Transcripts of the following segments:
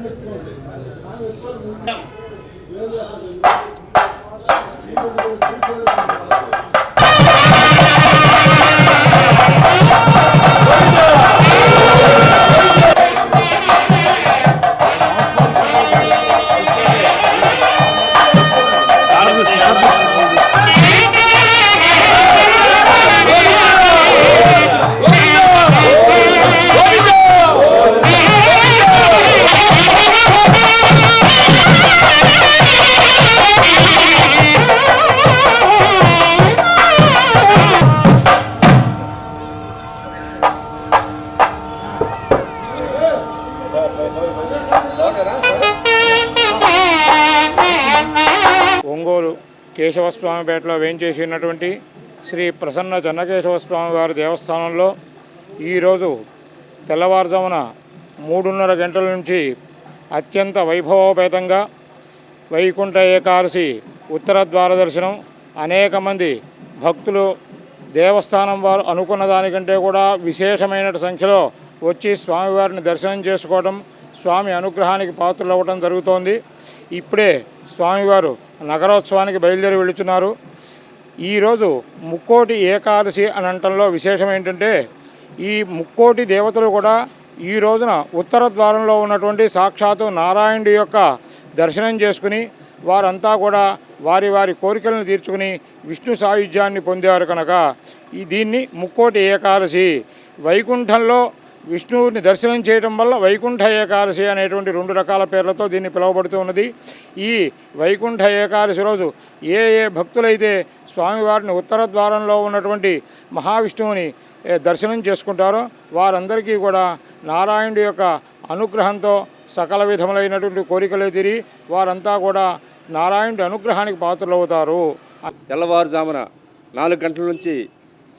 ఒంగోలు కేశవస్వామిపేటలో వేయించేసినటువంటి శ్రీ ప్రసన్న చెన్నకేశవ వారి దేవస్థానంలో ఈరోజు తెల్లవారుజామున మూడున్నర గంటల నుంచి అత్యంత వైభవోపేతంగా వైకుంఠ ఏకాదశి ఉత్తర ద్వార దర్శనం అనేక మంది భక్తులు దేవస్థానం వారు అనుకున్న దానికంటే కూడా విశేషమైన సంఖ్యలో వచ్చి స్వామివారిని దర్శనం చేసుకోవడం స్వామి అనుగ్రహానికి పాత్రలు అవ్వడం జరుగుతోంది. ఇప్పుడే స్వామివారు నగరోత్సవానికి బయలుదేరి వెళుతున్నారు. ఈరోజు ముక్కోటి ఏకాదశి అని అంటంలో విశేషం ఏంటంటే ఈ ముక్కోటి దేవతలు కూడా ఈ రోజున ఉత్తర ద్వారంలో ఉన్నటువంటి సాక్షాత్తు నారాయణుడి యొక్క దర్శనం చేసుకుని వారంతా కూడా వారి వారి కోరికలను తీర్చుకుని విష్ణు సాయుధ్యాన్ని పొందారు కనుక. ఈ దీన్ని ముక్కోటి ఏకాదశి. వైకుంఠంలో విష్ణువుని దర్శనం చేయడం వల్ల వైకుంఠ ఏకాదశి అనేటువంటి రెండు రకాల పేర్లతో దీన్ని పిలువబడుతూ ఉన్నది. ఈ వైకుంఠ ఏకాదశి రోజు ఏ ఏ భక్తులైతే స్వామివారిని ఉత్తర ద్వారంలో ఉన్నటువంటి మహావిష్ణువుని దర్శనం చేసుకుంటారో వారందరికీ కూడా నారాయణుడి యొక్క అనుగ్రహంతో సకల విధములైనటువంటి కోరికలు తిరిగి వారంతా కూడా నారాయణుడి అనుగ్రహానికి పాత్రలవుతారు. తెల్లవారుజామున నాలుగు గంటల నుంచి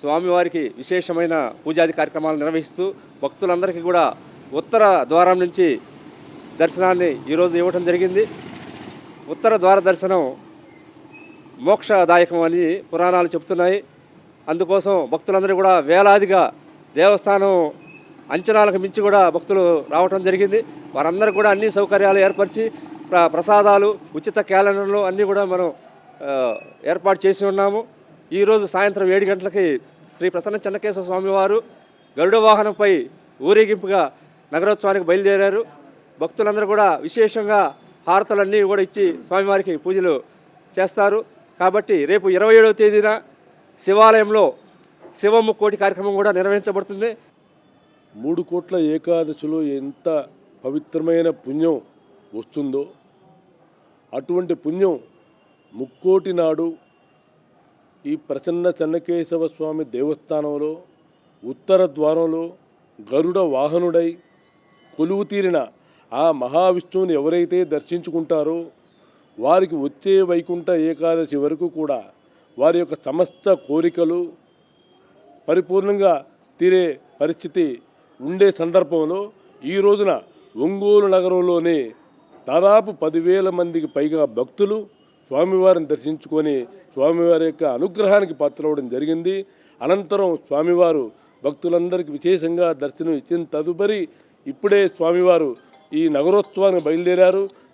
స్వామివారికి విశేషమైన పూజాది కార్యక్రమాలు నిర్వహిస్తూ భక్తులందరికీ కూడా ఉత్తర ద్వారం నుంచి దర్శనాన్ని ఈరోజు ఇవ్వటం జరిగింది. ఉత్తర ద్వార దర్శనం మోక్షదాయకం అని పురాణాలు చెబుతున్నాయి. అందుకోసం భక్తులందరూ కూడా వేలాదిగా దేవస్థానం అంచనాలకు మించి కూడా భక్తులు రావటం జరిగింది. వారందరూ కూడా అన్ని సౌకర్యాలు ఏర్పరిచి ప్ర- ప్రసాదాలు ఉచిత క్యాలెండర్లు అన్నీ కూడా మనం ఏర్పాటు చేసి ఉన్నాము. ఈరోజు సాయంత్రం ఏడు గంటలకి శ్రీ ప్రసన్న చెన్నకేశ్వర స్వామివారు గరుడ వాహనంపై ఊరేగింపుగా నగరోత్సవానికి బయలుదేరారు. భక్తులందరూ కూడా విశేషంగా హారతలన్నీ కూడా ఇచ్చి స్వామివారికి పూజలు చేస్తారు. కాబట్టి రేపు ఇరవై ఏడవ తేదీన శివాలయంలో శివముక్కోటి కార్యక్రమం కూడా నిర్వహించబడుతుంది. మూడు కోట్ల ఏకాదశిలో ఎంత పవిత్రమైన పుణ్యం వస్తుందో అటువంటి పుణ్యం ముక్కోటి నాడు ఈ ప్రసన్న చెన్నకేశవ స్వామి దేవస్థానంలో ఉత్తర ద్వారంలో గరుడ వాహనుడై కొలువు తీరిన ఆ మహావిష్ణువుని ఎవరైతే దర్శించుకుంటారో వారికి వచ్చే వైకుంఠ ఏకాదశి వరకు కూడా వారి యొక్క సమస్త కోరికలు పరిపూర్ణంగా తీరే పరిస్థితి ఉండే సందర్భంలో ఈ రోజున ఒంగోలు నగరంలోనే దాదాపు పదివేల మందికి పైగా భక్తులు స్వామివారిని దర్శించుకొని స్వామివారి యొక్క అనుగ్రహానికి పాత్రవడం జరిగింది. అనంతరం స్వామివారు భక్తులందరికీ విశేషంగా దర్శనం ఇచ్చిన తదుపరి ఇప్పుడే స్వామివారు ఈ నగరోత్సవానికి బయలుదేరారు.